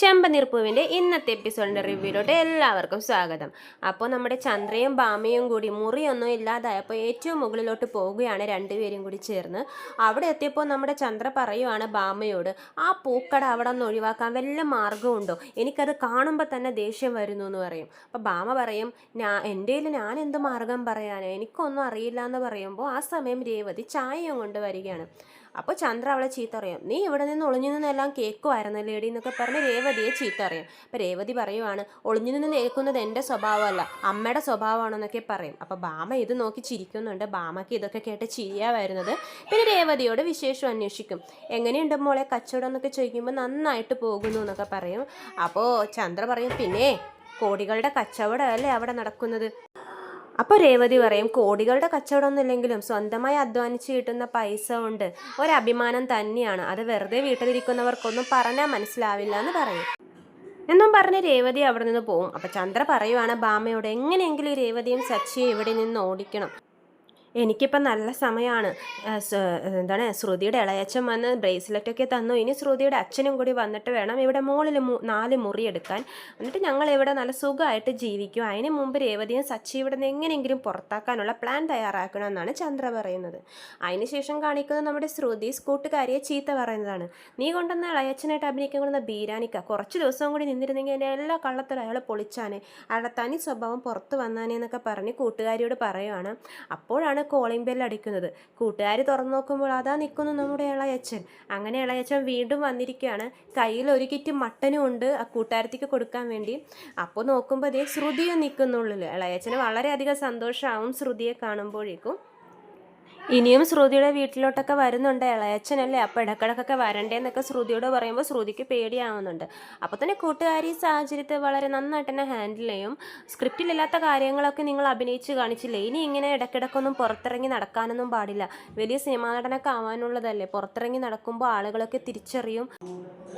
ചെമ്പനീർപ്പൂവിന്റെ ഇന്നത്തെ എപ്പിസോഡിന്റെ റിവ്യൂയിലോട്ട് എല്ലാവർക്കും സ്വാഗതം. അപ്പോൾ നമ്മുടെ ചന്ദ്രയും ബാമയും കൂടി മുറിയൊന്നും ഇല്ലാതായപ്പോൾ ഏറ്റവും മുകളിലോട്ട് പോവുകയാണ് രണ്ടുപേരും കൂടി ചേർന്ന്. അവിടെ എത്തിയപ്പോൾ നമ്മുടെ ചന്ദ്ര പറയുവാണ് ബാമയോട് ആ പൂക്കട അവിടെ നിന്ന് ഒഴിവാക്കാൻ വല്ല മാർഗമുണ്ടോ എനിക്കത് കാണുമ്പോൾ തന്നെ ദേഷ്യം വരുന്നു എന്ന് പറയും. അപ്പോൾ ബാമ പറയും ഞാൻ എന്റെ ഞാൻ എന്ത് മാർഗം പറയാനോ? എനിക്കൊന്നും അറിയില്ല എന്ന് പറയുമ്പോൾ ആ സമയം രേവതി ചായയും കൊണ്ട് വരികയാണ്. അപ്പോൾ ചന്ദ്ര അവളെ ചീത്ത പറയും. നീ ഇവിടെ നിന്ന് ഒളിഞ്ഞു നിന്നെല്ലാം കേൾക്കുമായിരുന്നു ലേഡി എന്നൊക്കെ പറഞ്ഞ് രേവതിയെ ചീത്ത പറയും. അപ്പോൾ രേവതി പറയുവാണ് ഒളിഞ്ഞു നിന്ന് കേൾക്കുന്നത് എന്റെ സ്വഭാവമല്ല അമ്മയുടെ സ്വഭാവമാണെന്നൊക്കെ പറയും. അപ്പോൾ ബാമ ഇത് നോക്കി ചിരിക്കുന്നുണ്ട്. ബാമയ്ക്ക് ഇതൊക്കെ കേട്ട് ചിരിയാ വരുന്നത് പിന്നെ രേവതിയോട് വിശേഷം അന്വേഷിക്കും. എങ്ങനെയുണ്ട് മോളെ? കച്ചവടം എന്നൊക്കെ ചോദിക്കുമ്പോൾ നന്നായിട്ട് പോകുന്നു എന്നൊക്കെ പറയും. അപ്പോൾ ചന്ദ്ര പറയും പിന്നെ കോടികളുടെ കച്ചവടമല്ലേ അവിടെ നടക്കുന്നത്? അപ്പോൾ രേവതി പറയും കോടികളുടെ കച്ചവടമൊന്നും ഇല്ലെങ്കിലും സ്വന്തമായി അധ്വാനിച്ച് കിട്ടുന്ന പൈസ കൊണ്ട് ഒരഭിമാനം തന്നെയാണ്. അത് വെറുതെ വീട്ടിലിരിക്കുന്നവർക്കൊന്നും പറഞ്ഞാൽ മനസ്സിലാവില്ല എന്ന് പറയും. എന്നും പറഞ്ഞ് രേവതി അവിടെ നിന്ന് പോവും. അപ്പം ചന്ദ്ര പറയുവാണ് ബാമയോട് എങ്ങനെയെങ്കിലും രേവതിയും സച്ചിയെ ഇവിടെ നിന്ന് ഓടിക്കണം. എനിക്കിപ്പം നല്ല സമയമാണ്. എന്താണ് ശ്രുതിയുടെ ഇളയച്ചൻ വന്ന് ബ്രേസ്ലെറ്റൊക്കെ തന്നു. ഇനി ശ്രുതിയുടെ അച്ഛനും കൂടി വന്നിട്ട് വേണം ഇവിടെ മുകളിൽ നാല് മുറി എടുക്കാൻ. എന്നിട്ട് ഞങ്ങൾ ഇവിടെ നല്ല സുഖമായിട്ട് ജീവിക്കും അതിന് മുമ്പ് രേവതിയും സച്ചി ഇവിടെ നിന്ന് എങ്ങനെയെങ്കിലും പുറത്താക്കാനുള്ള പ്ലാൻ തയ്യാറാക്കണമെന്നാണ് ചന്ദ്ര പറയുന്നത്. അതിനുശേഷം കാണിക്കുന്നത് നമ്മുടെ ശ്രുതി സ്കൂട്ടുകാരിയെ ചീത്ത പറയുന്നതാണ്. നീ കൊണ്ടുവന്ന ഇളയച്ചനായിട്ട് അഭിനയിക്കാൻ കൊണ്ടുവന്ന ബീരാനിക്ക. കുറച്ച് ദിവസം കൂടി നിന്നിരുന്നെങ്കിൽ എന്റെ എല്ലാ കള്ളത്തിലും അയാൾ പൊളിച്ചാനെ. അയാളുടെ തനി സ്വഭാവം പുറത്ത് വന്നാനേ എന്നൊക്കെ പറഞ്ഞ് കൂട്ടുകാരിയോട് പറയുവാണ്. അപ്പോഴാണ് കോളിംഗ് ബെൽ അടിക്കുന്നത്. കൂട്ടുകാർ തുറന്നു നോക്കുമ്പോൾ അതാ നിൽക്കുന്നു നമ്മുടെ ഇളയച്ചൻ അങ്ങനെ ഇളയച്ചൻ വീണ്ടും വന്നിരിക്കുകയാണ്. കയ്യിൽ ഒരു കിറ്റ് മട്ടനും ഉണ്ട് ആ കൂട്ടുകാരത്തേക്ക് കൊടുക്കാൻ വേണ്ടി. അപ്പോൾ നോക്കുമ്പോൾ അതേ ശ്രുതിയും നിൽക്കുന്നുള്ളിൽ ഇളയച്ചന് വളരെയധികം സന്തോഷമാവും ശ്രുതിയെ കാണുമ്പോഴേക്കും. ഇനിയും ശ്രുതിയുടെ വീട്ടിലോട്ടൊക്കെ വരുന്നുണ്ട്. ഇളയച്ചനല്ലേ അപ്പോൾ ഇടക്കിടക്കൊക്കെ വരണ്ടേന്നൊക്കെ ശ്രുതിയോട് പറയുമ്പോൾ ശ്രുതിക്ക് പേടിയാവുന്നുണ്ട്. അപ്പോൾ തന്നെ കൂട്ടുകാരി സാഹചര്യത്തെ വളരെ നന്നായിട്ട് തന്നെ ഹാൻഡിൽ ചെയ്യും. സ്ക്രിപ്റ്റിലില്ലാത്ത കാര്യങ്ങളൊക്കെ നിങ്ങൾ അഭിനയിച്ച് കാണിച്ചില്ലേ? ഇനി ഇങ്ങനെ ഇടക്കിടക്കൊന്നും പുറത്തിറങ്ങി നടക്കാനൊന്നും പാടില്ല. വലിയ സിനിമാ നടനൊക്കെ ആവാനുള്ളതല്ലേ? പുറത്തിറങ്ങി നടക്കുമ്പോൾ ആളുകളൊക്കെ തിരിച്ചറിയും.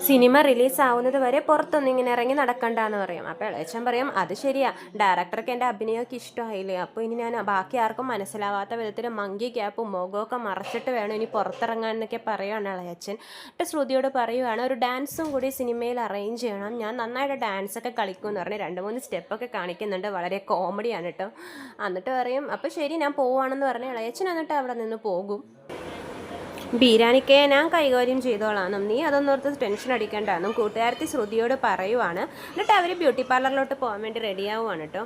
സിനിമ റിലീസ് ആവുന്നത് വരെ പുറത്തൊന്നും ഇങ്ങനെ ഇറങ്ങി നടക്കണ്ടെന്ന് പറയും. അപ്പോൾ ഇളയച്ചൻ പറയും അത് ശരിയാ. ഡയറക്ടർക്ക് എന്റെ അഭിനയമൊക്കെ ഇഷ്ടമായില്ലേ? അപ്പോൾ ഇനി ഞാൻ ബാക്കി ആർക്കും മനസ്സിലാവാത്ത വിധത്തിൽ മങ്കി ക്യാപ്പും മുഖമൊക്കെ മറച്ചിട്ട് വേണം ഇനി പുറത്തിറങ്ങാൻ എന്നൊക്കെ പറയുകയാണ് ഇളയച്ചൻ എന്നിട്ട് ശ്രുതിയോട് പറയുവാണ് ഒരു ഡാൻസും കൂടി സിനിമയിൽ അറേഞ്ച് ചെയ്യണം. ഞാൻ നന്നായിട്ട് ഡാൻസൊക്കെ കളിക്കും എന്ന് പറഞ്ഞ് രണ്ട് മൂന്ന് സ്റ്റെപ്പൊക്കെ കാണിക്കുന്നുണ്ട്. വളരെ കോമഡിയാണ് കേട്ടോ എന്നിട്ട് പറയും അപ്പോൾ ശരി ഞാൻ പോവാണെന്ന് പറഞ്ഞ് ഇളയച്ചൻ എന്നിട്ട് അവിടെ നിന്ന് പോകും. ബീരാനിക്കെ ഞാൻ കൈകാര്യം ചെയ്തോളാം. നീ അതൊന്നോർത്ത് ടെൻഷൻ അടിക്കേണ്ടെന്നും കൂട്ടുകാരത്തി ശ്രുതിയോട് പറയുവാണ്. എന്നിട്ട് അവർ ബ്യൂട്ടി പാർലറിലോട്ട് പോകാൻ വേണ്ടി റെഡിയാവുകയാണ് കേട്ടോ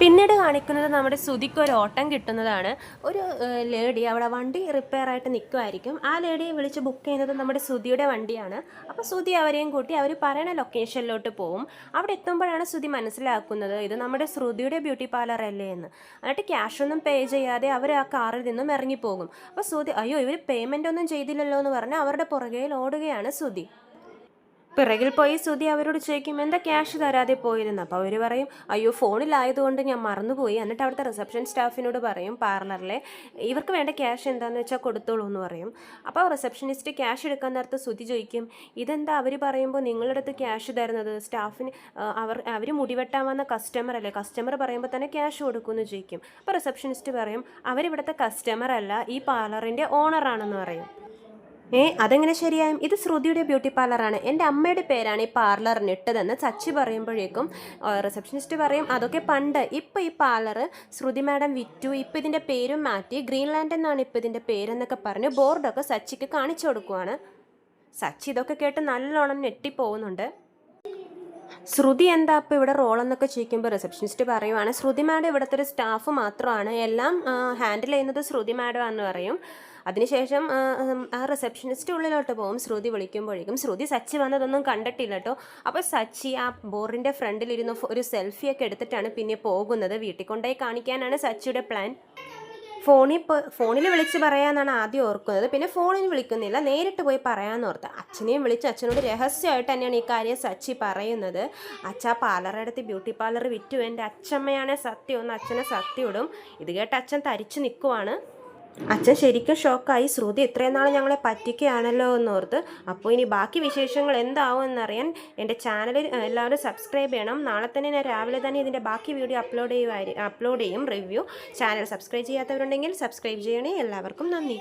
പിന്നീട് കാണിക്കുന്നത് നമ്മുടെ ശ്രുതിക്ക് ഒരു ഓട്ടം കിട്ടുന്നതാണ്. ഒരു ലേഡി അവിടെ വണ്ടി റിപ്പയർ ആയിട്ട് നിൽക്കുമായിരിക്കും ആ ലേഡിയെ വിളിച്ച് ബുക്ക് ചെയ്യുന്നത് നമ്മുടെ ശ്രുതിയുടെ വണ്ടിയാണ്. അപ്പോൾ ശ്രുതി അവരെയും കൂട്ടി അവർ പറയുന്ന ലൊക്കേഷനിലോട്ട് പോവും. അവിടെ എത്തുമ്പോഴാണ് ശ്രുതി മനസ്സിലാക്കുന്നത് ഇത് നമ്മുടെ ശ്രുതിയുടെ ബ്യൂട്ടി പാർലർ അല്ലേ എന്ന്. എന്നിട്ട് ക്യാഷ് ഒന്നും പേ ചെയ്യാതെ അവർ ആ കാറിൽ നിന്നും ഇറങ്ങിപ്പോകും. അപ്പോൾ ശ്രുതി അയ്യോ ഇവർ പേയ്മെന്റ് ഒന്നും ചെയ്തില്ലല്ലോ എന്ന് പറഞ്ഞാൽ അവരുടെ പുറകെ ഓടുകയാണ് ശ്രുതി. പിറകിൽ പോയി ശ്രുതി അവരോട് ചോദിക്കും എന്താ ക്യാഷ് തരാതെ പോയിരുന്നു അപ്പോൾ അവർ പറയും അയ്യോ ഫോണിലായതുകൊണ്ട് ഞാൻ മറന്നുപോയി. എന്നിട്ട് അവിടുത്തെ റിസപ്ഷൻ സ്റ്റാഫിനോട് പറയും പാർലറിലെ ഇവർക്ക് വേണ്ട ക്യാഷ് എന്താണെന്ന് വെച്ചാൽ കൊടുത്തോളൂ എന്ന് പറയും. അപ്പോൾ റിസപ്ഷനിസ്റ്റ് ക്യാഷ് എടുക്കാൻ നേരത്ത് ശ്രുതി ചോദിക്കും ഇതെന്താ? അവർ പറയുമ്പോൾ നിങ്ങളുടെ അടുത്ത് ക്യാഷ് തരുന്നത് സ്റ്റാഫിന് അവർ അവർ മുടിവെട്ടാൻ വന്ന കസ്റ്റമർ അല്ലേ? കസ്റ്റമർ പറയുമ്പോൾ തന്നെ ക്യാഷ് കൊടുക്കുമെന്ന് ചോദിക്കും. അപ്പോൾ റിസപ്ഷനിസ്റ്റ് പറയും അവരിവിടുത്തെ കസ്റ്റമർ അല്ല ഈ പാർലറിന്റെ ഓണറാണെന്ന് പറയും. ഏ അതെങ്ങനെ ശരിയായും? ഇത് ശ്രുതിയുടെ ബ്യൂട്ടി പാർലറാണ് എന്റെ അമ്മയുടെ പേരാണ് ഈ പാർലറിന് ഇട്ടതെന്ന് സച്ചി പറയുമ്പോഴേക്കും റിസപ്ഷനിസ്റ്റ് പറയും അതൊക്കെ പണ്ട് ഇപ്പോൾ ഈ പാർലർ ശ്രുതി മാഡം വിറ്റു. ഇപ്പോൾ ഇതിന്റെ പേരും മാറ്റി ഗ്രീൻലാൻഡ് എന്നാണ് ഇപ്പോൾ ഇതിന്റെ പേരെന്നൊക്കെ പറഞ്ഞ് ബോർഡൊക്കെ സച്ചിക്ക് കാണിച്ചു കൊടുക്കുവാണ്. സച്ചി ഇതൊക്കെ കേട്ട് നല്ലോണം ഞെട്ടിപ്പോകുന്നുണ്ട്. ശ്രുതി എന്താ ഇപ്പോൾ ഇവിടെ റോളെന്നൊക്കെ ചോദിക്കുമ്പോൾ റിസപ്ഷനിസ്റ്റ് പറയുവാണ് ശ്രുതി മാഡം ഇവിടുത്തെ ഒരു സ്റ്റാഫ് മാത്രമാണ്. എല്ലാം ഹാൻഡിൽ ചെയ്യുന്നത് ശ്രുതി മാഡം എന്ന് പറയും. അതിനുശേഷം ആ റിസപ്ഷനിസ്റ്റ് ഉള്ളിലോട്ട് പോകും. ശ്രുതി വിളിക്കുമ്പോഴേക്കും. ശ്രുതി സച്ചി വന്നതൊന്നും കണ്ടിട്ടില്ല കേട്ടോ. അപ്പോൾ സച്ചി ആ ബോറിന്റെ ഫ്രണ്ടിലിരുന്ന് ഒരു സെൽഫിയൊക്കെ എടുത്തിട്ടാണ് പിന്നെ പോകുന്നത്. വീട്ടിൽ കൊണ്ടുപോയി കാണിക്കാനാണ് സച്ചിയുടെ പ്ലാൻ ഫോണിൽ ഫോണിൽ വിളിച്ച് പറയാമെന്നാണ് ആദ്യം ഓർക്കുന്നത്. പിന്നെ ഫോണിൽ വിളിക്കുന്നില്ല. നേരിട്ട് പോയി പറയാമെന്ന് ഓർത്ത്. അച്ഛനെയും വിളിച്ച് അച്ഛനോട് രഹസ്യമായിട്ട് തന്നെയാണ് ഈ കാര്യം സച്ചി പറയുന്നത്. അച്ഛാ പാർലറെടുത്ത് ബ്യൂട്ടി പാർലർ വിറ്റു. എന്റെ അച്ഛമ്മയാണ് സത്യം. ഒന്ന് അച്ഛനെ സത്യം ഇടും ഇത് കേട്ട് അച്ഛൻ തരിച്ചു നിൽക്കുവാണ് അച്ഛൻ ശരിക്കും ഷോക്കായി. ശ്രുതി ഇത്രയും നാൾ ഞങ്ങളെ പറ്റിക്കുകയാണല്ലോ എന്നോർത്ത്. അപ്പോൾ ഇനി ബാക്കി വിശേഷങ്ങൾ എന്താവും എന്നറിയാൻ എന്റെ ചാനൽ എല്ലാവരും സബ്സ്ക്രൈബ് ചെയ്യണം. നാളെ തന്നെ ഞാൻ രാവിലെ തന്നെ ഇതിന്റെ ബാക്കി വീഡിയോ അപ്ലോഡ് ചെയ്യുമായിരിക്കും അപ്ലോഡ് ചെയ്യും റിവ്യൂ. ചാനൽ സബ്സ്ക്രൈബ് ചെയ്യാത്തവരുണ്ടെങ്കിൽ സബ്സ്ക്രൈബ് ചെയ്യണേ. എല്ലാവർക്കും നന്ദി.